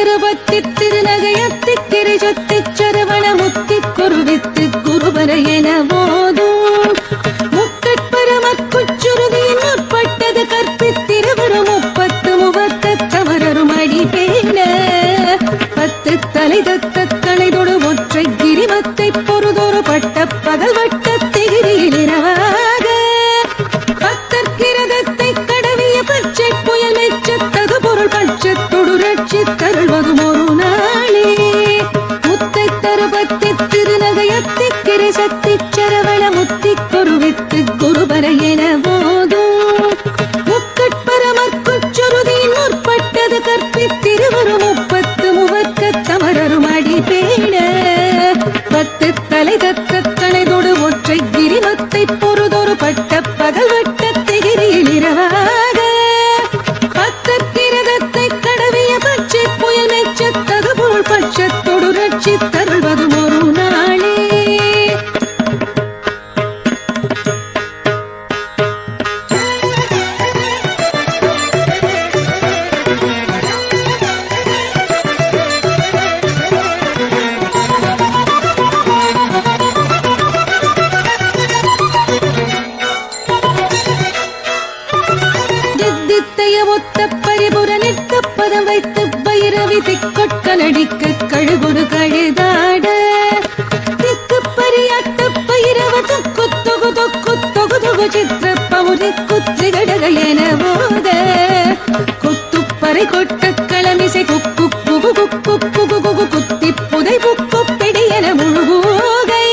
கருபத்தி தருபத்தி திருநகையத்தி கிரிஜத்தி சரவண முத்தி குருவித்து குருவர என போதும் முக்கட்பரமற்குச்சுருதியின் முற்பட்டது கற்பித்திருவரும் முப்பத்து முவத்த அடி பேண. பத்து தலை தத்த கணைதொடு ஒற்றை கிரிமத்தை பொறுதொரு பட்ட பகல் வட்ட ரட்சித்தருள்வதும் ஒரு நாளே முத்தை தருபத்தி திருநகையத்தி கிரிசத்தி பொருள் பட்சத்தொடு ரட்சித்தருள்வதும் ஒரு நாளே. ஒத்த பைரவி திக்கொட்க கழுகுடு கழுதாட. திக்கு பரியாட்ட பயிரவ தொக்கு தொகு தொக்கு தொகு தொகு சித்திர பவுரி குத்தி கடக என போத குத்துப்பறை கொட்ட களமிசை குக்கு குகு குக்கு குகு குகு குத்தி புதை புக்கு பிடி என முழுகூகை.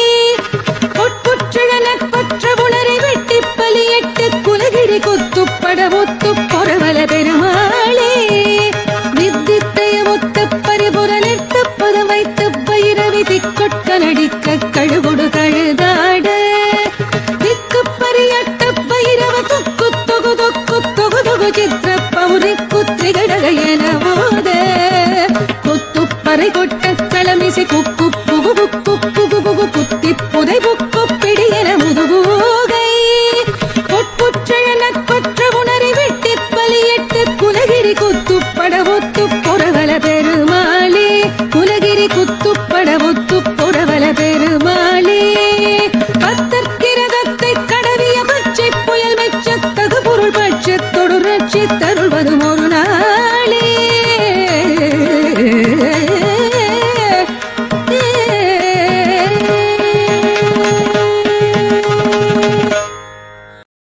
பொற்புற்றழனற் பற்ற உணரை வெட்டி பலியிட்டு குலகிரி குத்துப்பட ஒத்து பொறவல பெரு வித்தித்தைய முத்த பரிபுர நிறுத்த பதம் வைத்து பைரவி திக்கொட்க நடிக்க கழுகுடு கழுதாட. திக்கு பரியட்ட தொக்கு தொகு தொக்கு தொகு தொகு சித்திர பௌரி குத்திகடக என போத கொட்ட குக்கு